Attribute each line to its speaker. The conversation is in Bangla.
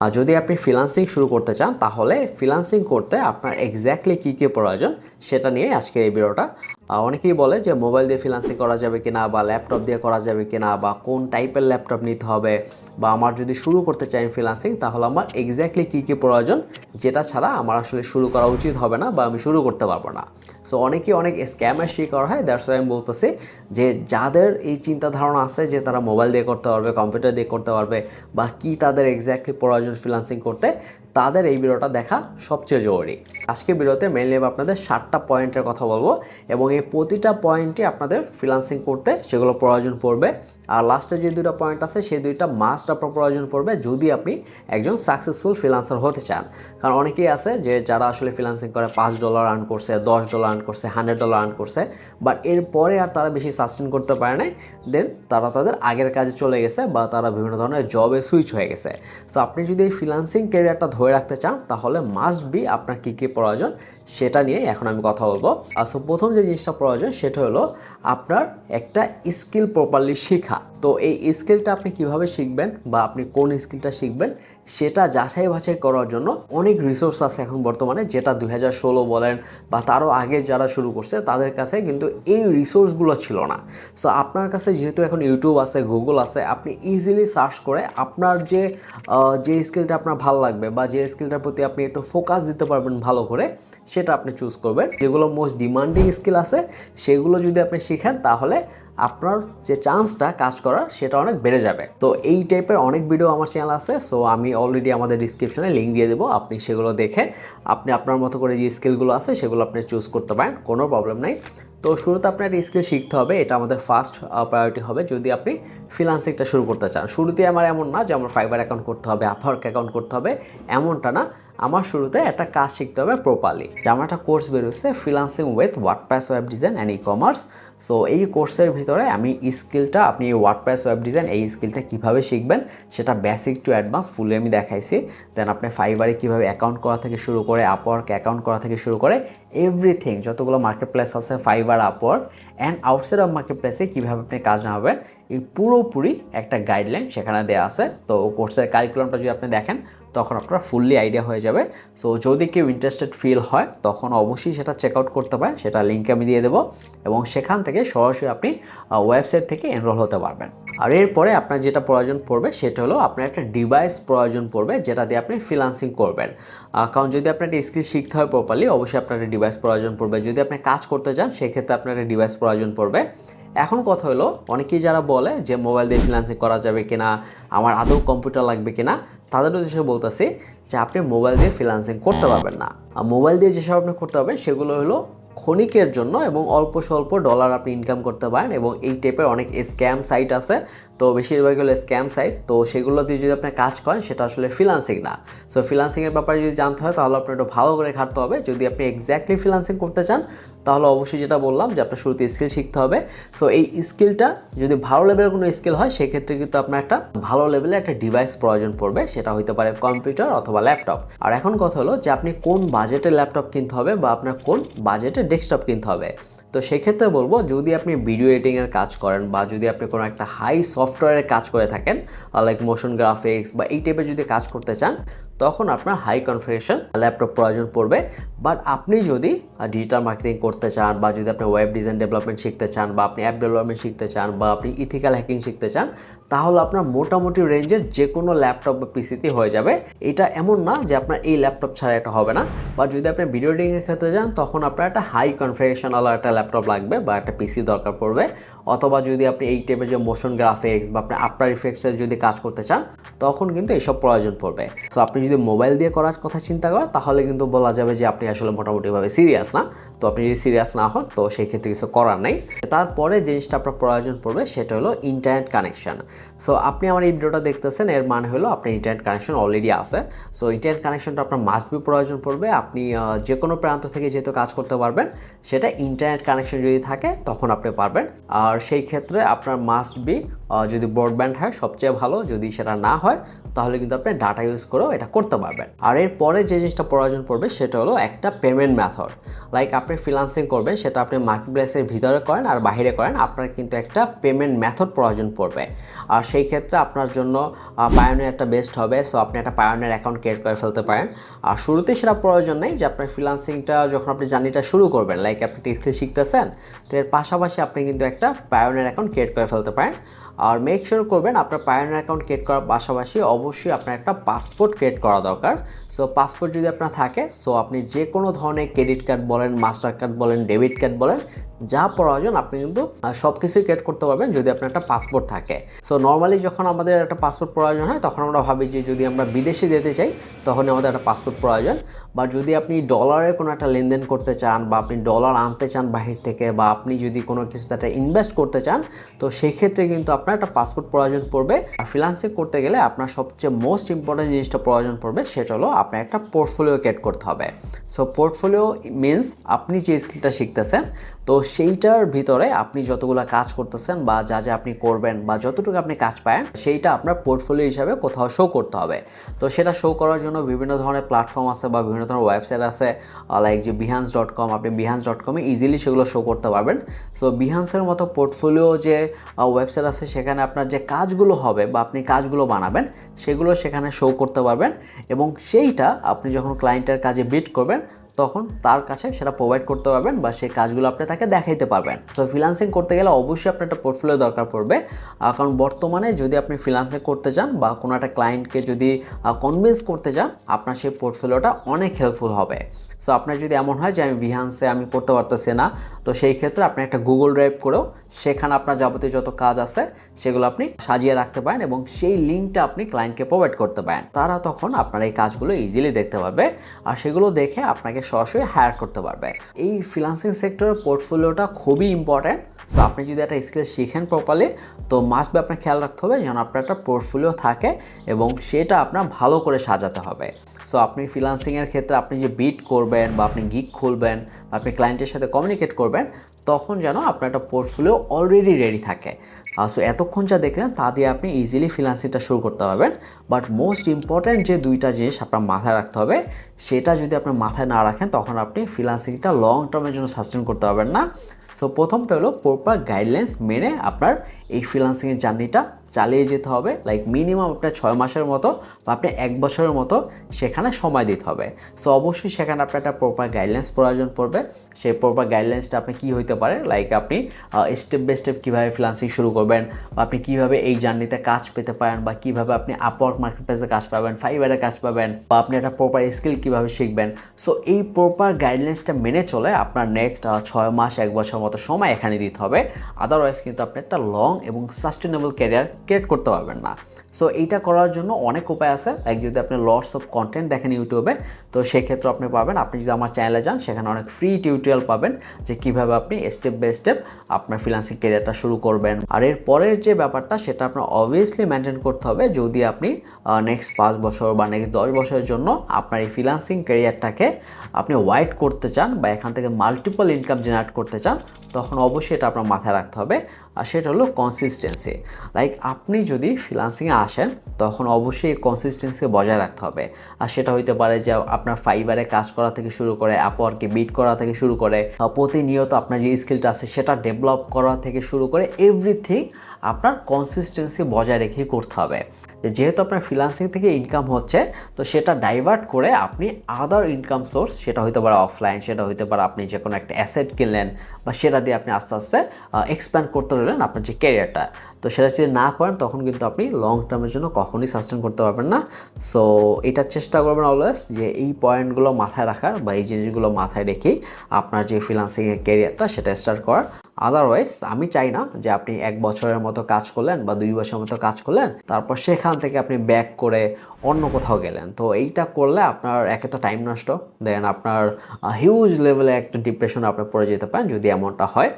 Speaker 1: আর যদি আপনি ফ্রিলান্সিং শুরু করতে চান, তাহলে ফ্রিলান্সিং করতে আপনার এক্স্যাক্টলি কী কী প্রয়োজন সেটা নিয়ে আজকের এই ভিডিওটা অনেকেই বলে যে মোবাইল দিয়ে ফ্রিলান্সিং করা যাবে কিনা বা ল্যাপটপ দিয়ে করা যাবে কিনা বা কোন টাইপের ল্যাপটপ নিতে হবে বা আমার যদি শুরু করতে চাই ফ্রিলান্সিং তাহলে আমার এক্স্যাক্টলি কী কী প্রয়োজন যেটা ছাড়া আমার আসলে শুরু করা উচিত হবে না বা আমি শুরু করতে পারব না। সো অনেকেই অনেক স্ক্যামের শিকার হয় দ্যাটস আমি বলতেছি যে যাদের এই চিন্তা ধারণা আছে যে তারা মোবাইল দিয়ে করতে পারবে কম্পিউটার দিয়ে করতে পারবে বা কি তাদের এক্স্যাক্টলি প্রয়োজন ফ্রিলান্সিং করতে তাদের এই ভিডিওটা দেখা সবচেয়ে জরুরি। আজকে ভিডিওতে মেনলি আপনাদের সাতটা পয়েন্টের কথা বলব এবং এই প্রতিটা পয়েন্টই আপনাদের ফ্রিলান্সিং করতে সেগুলো প্রয়োজন পড়বে। আর লাস্টে যে দুইটা পয়েন্ট আছে, সেই দুইটা মাস্ট আপনার প্রয়োজন পড়বে যদি আপনি একজন সাকসেসফুল ফ্রিলান্সার হতে চান। কারণ অনেকেই আছে যে যারা আসলে ফ্রিলান্সিং করে, পাঁচ ডলার আর্ন করছে, দশ ডলার আর্ন করছে হান্ড্রেড ডলার আর্ন করছে বাট এরপরে আর তারা বেশি সাস্টেন করতে পারে নাই দেন তারা তাদের আগের কাজে চলে গেছে বা তারা বিভিন্ন ধরনের জবে সুইচ হয়ে গেছে। সো আপনি যদি এই ফ্রিলান্সিং ক্যারিয়ারটা ধরে রাখতে চান তাহলে মাস্ট বি আপনার কী কী প্রয়োজন সেটা নিয়ে এখন আমি কথা বলব। সো প্রথম যে জিনিসটা প্রয়োজন সেটা হলো আপনার একটা স্কিল প্রপারলি শেখা। তো এই স্কিলটা আপনি কীভাবে শিখবেন বা আপনি কোন স্কিলটা শিখবেন সেটা যাচাই বাছাই করার জন্য অনেক রিসোর্স আছে এখন বর্তমানে, যেটা দুই বলেন বা তারও আগে যারা শুরু করছে তাদের কাছে কিন্তু এই রিসোর্সগুলো ছিল না। সো আপনার কাছে যেহেতু এখন ইউটিউব আছে গুগল আছে, আপনি ইজিলি সার্চ করে আপনার যে যে স্কিলটা আপনার ভালো লাগবে বা যে স্কিলটার প্রতি আপনি একটু ফোকাস দিতে পারবেন ভালো করে সেটা আপনি চুজ করবেন, যেগুলো মোস্ট ডিমান্ডিং স্কিল আছে, সেগুলো যদি আপনি শিখেন, তাহলে আপনার যে চান্সটা কাজ করার, সেটা অনেক বেড়ে যাবে। তো এই টাইপের অনেক ভিডিও আমার চ্যানেল আছে সো আমি অলরেডি আমাদের ডিসক্রিপশনে লিঙ্ক দিয়ে দেবো, আপনি সেগুলো দেখে, আপনি আপনার মতো করে যে স্কিলগুলো আছে, সেগুলো আপনি চুজ করতে পারেন, কোনো প্রবলেম নাই। তো শুরুতে আপনার একটা স্কিল শিখতে হবে, এটা আমাদের ফার্স্ট প্রায়োরিটি হবে, যদি আপনি ফ্রিলান্সিংটা শুরু করতে চান। শুরুতে আমার এমন না যে আমার ফাইবার অ্যাকাউন্ট করতে হবে আপওয়ার্ক অ্যাকাউন্ট করতে হবে, এমনটা না। আমার শুরুতে একটা কাজ শিখতে হবে প্রপারলি আমার একটা কোর্স বেরোচ্ছে freelancing with WordPress web design and e commerce so এই কোর্সের ভিতরে আমি স্কিলটা আপনি ওয়ার্ডপ্রেস ওয়েব ডিজাইন এই স্কিলটা কীভাবে শিখবেন, সেটা বেসিক টু অ্যাডভান্স ফুলে আমি দেখাইছি। দেন আপনি ফাইবারে কীভাবে অ্যাকাউন্ট করা থেকে শুরু করে আপওয়ার্ক অ্যাকাউন্ট করা থেকে শুরু করে এভরিথিং যতগুলো মার্কেট প্লেস আছে Fiverr Upwork and outside of market প্লেসে কীভাবে আপনি কাজ নামাবেন, এই পুরোপুরি একটা গাইডলাইন সেখানে দেওয়া আছে। তো কোর্সের কারিকুলামটা যদি আপনি দেখেন তখন আপনার ফুললি আইডিয়া হয়ে যাবে। সো যদি কেউ ইন্টারেস্টেড ফিল হয়, তখন অবশ্যই সেটা চেক আউট করতে পারেন। সেটা লিঙ্ক আমি দিয়ে দেবো এবং সেখান থেকে সরাসরি আপনি ওয়েবসাইট থেকে এনরোল হতে পারবেন। আর এরপরে আপনার যেটা প্রয়োজন পড়বে, সেটা হলো আপনার একটা ডিভাইস প্রয়োজন পড়বে, যেটা দিয়ে আপনি ফ্রিলান্সিং করবেন। কারণ যদি আপনার একটা স্কিল শিখতে হয় প্রপারলি অবশ্যই আপনার ডিভাইস প্রয়োজন পড়বে। যদি আপনি কাজ করতে চান, সেক্ষেত্রে আপনার একটা ডিভাইস প্রয়োজন পড়বে। এখন কথা হলো, অনেকেই যারা বলে যে মোবাইল দিয়ে ফ্রিলান্সিং করা যাবে কিনা, আমার আদৌ কম্পিউটার লাগবে কিনা, তাদের উদ্দেশ্যে বলতেছি যে আপনি মোবাইল দিয়ে ফ্রিলান্সিং করতে পারবেন না। আর মোবাইল দিয়ে যেসব আপনি করতে হবে সেগুলো হলো ক্ষণিকের জন্য এবং অল্প স্বল্প ডলার আপনি ইনকাম করতে পারেন এবং এই টাইপের অনেক স্ক্যাম সাইট আছে তো বেশিরভাগ হলো স্ক্যাম সাইট তো সেগুলোতে যদি আপনি কাজ করেন, সেটা আসলে ফ্রিলান্সিং না। সো ফ্রিলান্সিংয়ের ব্যাপারে যদি জানতে হয়, তাহলে আপনার একটু ভালো করে খাটতে হবে। যদি আপনি এক্স্যাক্টলি ফ্রিলান্সিং করতে চান, তাহলে অবশ্যই যেটা বললাম যে আপনার শুরুতে স্কিল শিখতে হবে। সো এই স্কিলটা যদি ভালো লেভেলের কোনো স্কিল হয়, সেক্ষেত্রে কিন্তু আপনার একটা ভালো লেভেলের একটা ডিভাইস প্রয়োজন পড়বে, সেটা হতে পারে কম্পিউটার অথবা ল্যাপটপ আর এখন কথা হলো যে আপনি কোন বাজেটে ল্যাপটপ কিনতে হবে বা আপনার কোন বাজেটে ডেস্কটপ কিনতে হবে। তো সেক্ষেত্রে বলব, যদি আপনি ভিডিও এডিটিংয়ের কাজ করেন বা যদি আপনি কোনো একটা হাই সফটওয়্যারের কাজ করে থাকেন লাইক মোশন গ্রাফিক্স বা এই টাইপের যদি কাজ করতে চান তখন আপনার হাই কনফিগারেশন ল্যাপটপ প্রয়োজন পড়বে। বাট আপনি যদি ডিজিটাল মার্কেটিং করতে চান বা যদি আপনি ওয়েব ডিজাইন ডেভেলপমেন্ট শিখতে চান বা আপনি অ্যাপ ডেভেলপমেন্ট শিখতে চান বা আপনি ইথিক্যাল হ্যাকিং শিখতে চান, তাহলে আপনার মোটামুটি রেঞ্জের যে কোনো ল্যাপটপ বা পিসিতে হয়ে যাবে। এটা এমন না যে আপনার এই ল্যাপটপ ছাড়া এটা হবে না। বা যদি আপনি ভিডিও এডিটিংয়ের ক্ষেত্রে যান, তখন আপনার একটা হাই কনফিগারেশনওয়ালা একটা ল্যাপটপ লাগবে বা একটা পিসি দরকার পড়বে। অথবা যদি আপনি এই টাইপের যে মোশন গ্রাফিক্স বা আপনি আফটার ইফেক্টসের যদি কাজ করতে চান, তখন কিন্তু এইসব প্রয়োজন পড়বে। সো আপনি যদি মোবাইল দিয়ে করার কথা চিন্তা করেন, তাহলে কিন্তু বলা যাবে যে আপনি আসলে মোটামুটিভাবে সিরিয়াস না। তো আপনি যদি সিরিয়াস না হন, তো সেই ক্ষেত্রে কিছু করার নেই। তারপরে জিনিসটা আপনার প্রয়োজন পড়বে, সেটা হলো ইন্টারনেট কানেকশন সো আপনি আমার এই ভিডিওটা দেখতেছেন, এর মানে হলো আপনার ইন্টারনেট কানেকশন অলরেডি আছে। সো ইন্টারনেট কানেকশনটা আপনার মাস্ট বি প্রয়োজন পড়বে। আপনি যে কোনো প্রান্ত থেকে যেহেতু কাজ করতে পারবেন, সেটা ইন্টারনেট কানেকশন যদি থাকে, তখন আপনি পারবেন। আর সেই ক্ষেত্রে আপনার মাস্ট বি যদি ব্রডব্যান্ড হয় সবচেয়ে ভালো যদি সেটা না হয় তাহলে কিন্তু আপনি ডাটা ইউজ করেও এটা করতে পারবেন। আর এর পরে যে জিনিসটা প্রয়োজন পড়বে, সেটা হলো একটা পেমেন্ট মেথড লাইক আপনি ফ্রিলান্সিং করবেন, সেটা আপনি মার্কেট প্লেসের ভিতরে করেন আর বাইরে করেন, আপনার কিন্তু একটা পেমেন্ট মেথড প্রয়োজন পড়বে। আর সেই ক্ষেত্রে আপনার জন্য পায়োনিয়ার একটা বেস্ট হবে সো আপনি একটা পায়োনিয়ার অ্যাকাউন্ট ক্রিয়েট করে ফেলতে পারেন। আর শুরুতেই সেটা প্রয়োজন নেই যে আপনার ফ্রিলান্সিংটা যখন আপনি জার্নিটা শুরু করবেন লাইক আপনি স্কিল শিখতেছেন, তো এর পাশাপাশি আপনি কিন্তু একটা পায়োনিয়ার অ্যাকাউন্ট ক্রিয়েট করে ফেলতে পারেন। আর মেক শিওর করবেন আপনার পায়োনিয়ার অ্যাকাউন্ট ক্রিয়েট করার পাশাপাশি অবশ্যই আপনার একটা পাসপোর্ট ক্রিয়েট করা দরকার। সো পাসপোর্ট যদি আপনার থাকে সো আপনি যে কোনো ধরনের ক্রেডিট কার্ড বলেন মাস্টার কার্ড বলেন ডেবিট কার্ড বলেন, যা প্রয়োজন আপনি কিন্তু সব কিছুই ক্রিয়েট করতে পারবেন যদি আপনার একটা পাসপোর্ট থাকে। সো নর্মালি যখন আমাদের একটা পাসপোর্ট প্রয়োজন হয়, তখন আমরা ভাবি যে যদি আমরা বিদেশে যেতে চাই, তখনই আমাদের একটা পাসপোর্ট প্রয়োজন। বা যদি আপনি ডলারে কোনো একটা লেনদেন করতে চান বা আপনি ডলার আনতে চান বাহির থেকে বা আপনি যদি কোনো কিছুতে একটা ইনভেস্ট করতে চান, তো সেক্ষেত্রে কিন্তু আপনার একটা পাসপোর্ট প্রয়োজন পড়বে। আর ফ্রিলান্সিং করতে গেলে আপনার সবচেয়ে মোস্ট ইম্পর্টেন্ট জিনিসটা প্রয়োজন পড়বে, সেটা হলো আপনার একটা পোর্টফোলিও ক্রিয়েট করতে হবে। সো পোর্টফোলিও মিনস আপনি যে স্কিলটা শিখতেছেন তো সেইটার ভিতরে আপনি যতগুলো কাজ করতেছেন বা যা যা আপনি করবেন বা যতটুকু আপনি কাজ পায়েন, সেইটা আপনার পোর্টফোলিও হিসাবে কোথাও শো করতে হবে। তো সেটা শো করার জন্য বিভিন্ন ধরনের প্ল্যাটফর্ম আছে বা বিভিন্ন ধরনের ওয়েবসাইট আছে লাইক যে বিহান্স ডট কম আপনি বিহান্স ডট কমে ইজিলি সেগুলো শো করতে পারবেন। সো বিহান্সের মতো পোর্টফোলিও যে ওয়েবসাইট আছে, সেখানে আপনার যে কাজগুলো হবে বা আপনি কাজগুলো বানাবেন, সেগুলো সেখানে শো করতে পারবেন এবং সেইটা আপনি যখন ক্লায়েন্টের কাজে বিট করবেন তখন তার কাছে সেটা প্রোভাইড করতে পারবেন বা সেই কাজগুলো আপনি তাকে দেখাইতে পারবেন। সো ফ্রিলান্সিং করতে গেলে অবশ্যই আপনার একটা পোর্টফোলিও দরকার পড়বে। কারণ বর্তমানে যদি আপনি ফ্রিলান্সিং করতে চান বা কোনো একটা ক্লায়েন্টকে যদি কনভিন্স করতে চান, আপনার সেই পোর্টফোলিওটা অনেক হেল্পফুল হবে। সো আপনার যদি এমন হয় যে আমি বিহান্সে আমি করতে পারতেছি না, তো সেই ক্ষেত্রে আপনি একটা গুগল ড্রাইভ করেও সেখানে আপনার যাবতীয় যত কাজ আছে, সেগুলো আপনি সাজিয়ে রাখতে পারেন এবং সেই লিঙ্কটা আপনি ক্লায়েন্টকে প্রোভাইড করতে পারেন। তারা তখন আপনার এই কাজগুলো ইজিলি দেখতে পাবে আর সেগুলো দেখে আপনাকে সরাসরি হায়ার করতে পারবে। এই ফ্রিলান্সিং সেক্টরের পোর্টফোলিওটা খুবই ইম্পর্ট্যান্ট সো আপনি যদি একটা স্কিল শিখেন প্রপারলি তো মাস্ট বি আপনার খেয়াল রাখতে হবে যেন আপনার একটা পোর্টফোলিও থাকে এবং সেটা আপনার ভালো করে সাজাতে হবে। সো আপনি ফ্রিলান্সিংয়ের ক্ষেত্রে আপনি যে বিট করবেন বা আপনি গিক খুলবেন বা আপনি ক্লায়েন্টের সাথে কমিউনিকেট করবেন, তখন যেন আপনার একটা পোর্টফোলিও অলরেডি রেডি থাকে। সো এতক্ষণ যা দেখলেন, তা দিয়ে আপনি ইজিলি ফ্রিলান্সিংটা শুরু করতে পারবেন। বাট মোস্ট ইম্পর্ট্যান্ট যে দুইটা জিনিস আপনার মাথায় রাখতে হবে, সেটা যদি আপনার মাথায় না রাখেন, তখন আপনি ফ্রিলান্সিংটা লং টার্মের জন্য সাস্টেন করতে পারবেন না। সো প্রথমটা হলো প্রপার গাইডলাইন্স মেনে আপনার এই ফ্রিলান্সিংয়ের জার্নিটা চালিয়ে যেতে হবে লাইক মিনিমাম আপনার ছয় মাসের মতো বা আপনি এক বছরের মতো সেখানে সময় দিতে হবে। সো অবশ্যই সেখানে আপনার একটা প্রপার গাইডলাইন্স প্রয়োজন পড়বে। সেই প্রপার গাইডলাইন্সটা আপনি কী হইতে পারে? লাইক আপনি স্টেপ বাই স্টেপ কীভাবে ফ্রিলান্সিং শুরু করবেন বা আপনি কীভাবে এই জার্নিতে কাজ পেতে পারেন বা কীভাবে আপনি আপওয়ার্ক মার্কেট প্লেসে কাজ পাবেন ফাইবারে কাজ পাবেন বা আপনি একটা প্রপার স্কিল কীভাবে শিখবেন। সো এই প্রপার গাইডলাইন্সটা মেনে চলে আপনার নেক্সট ছয় মাস, এক বছর মতো সময় এখানে দিতে হবে। আদারওয়াইজ কিন্তু আপনি একটা লং এবং সাস্টেনেবল ক্যারিয়ার ক্রিয়েট করতে পারবেন না। সো এইটা করার জন্য অনেক উপায় আছে। লাইক যদি আপনি লটস অফ কন্টেন্ট দেখেন ইউটিউবে তো সেক্ষেত্রে আপনি পাবেন, আপনি যদি আমার চ্যানেলে যান, সেখানে অনেক ফ্রি টিউটোরিয়াল পাবেন যে কীভাবে আপনি স্টেপ বাই স্টেপ আপনার ফ্রিলান্সিং ক্যারিয়ারটা শুরু করবেন। আর এর পরের যে ব্যাপারটা, সেটা আপনার অবভিয়াসলি মেনটেন করতে হবে যদি আপনি নেক্সট পাঁচ বছর বা নেক্সট দশ বছরের জন্য আপনার এই ফ্রিলান্সিং ক্যারিয়ারটাকে আপনি ওয়াইড করতে চান বা এখান থেকে মাল্টিপল ইনকাম জেনারেট করতে চান, তখন অবশ্যই এটা আপনার মাথায় রাখতে হবে। আর সেটা হলো কনসিস্টেন্সি লাইক আপনি যদি ফ্রিলান্সিংয়ে আসেন তখন অবশ্যই কনসিস্টেন্সি বজায় রাখতে হবে। আর সেটা হইতে পারে যে আপনার ফাইবারে কাজ করা থেকে শুরু করে আপওয়ার্কে বিট করা থেকে শুরু করে প্রতিনিয়ত আপনার যে স্কিলটা আছে সেটা ডেভেলপ করা থেকে শুরু করে এভরিথিং আপনার কনসিস্টেন্সি বজায় রেখেই করতে হবে। যেহেতু আপনার ফ্রিলান্সিং থেকে ইনকাম হচ্ছে, তো সেটা ডাইভার্ট করে আপনি আদার ইনকাম সোর্স সেটা হইতে পারে অফলাইন সেটা হইতে পারে আপনি যে কোনো একটা অ্যাসেট কিনলেন বা সেটা দিয়ে আপনি আস্তে আস্তে এক্সপ্যান্ড করতে রইলেন আপনার যে ক্যারিয়ারটা তো সেটা যদি না করেন, তখন কিন্তু আপনি লং টার্মের জন্য কখনই সাস্টেন করতে পারবেন না। সো এটা চেষ্টা করবেন অলওয়েজ যে এই পয়েন্টগুলো মাথায় রাখার বা এই জিনিসগুলো মাথায় রেখেই আপনার যে ফ্রিলান্সিংয়ের ক্যারিয়ারটা সেটা স্টার্ট করার। আদারওয়াইজ আমি চাই না যে আপনি এক বছরের মতো কাজ করলেন বা দুই বছরের মতো কাজ করলেন, তারপর সেখান থেকে আপনি ব্যাক করে অন্য কোথাও গেলেন। তো এইটা করলে আপনার, একে তো টাইম নষ্ট দেন আপনার হিউজ লেভেলে একটা ডিপ্রেশন আপনি পড়ে যেতে পারেন যদি এমনটা হয়।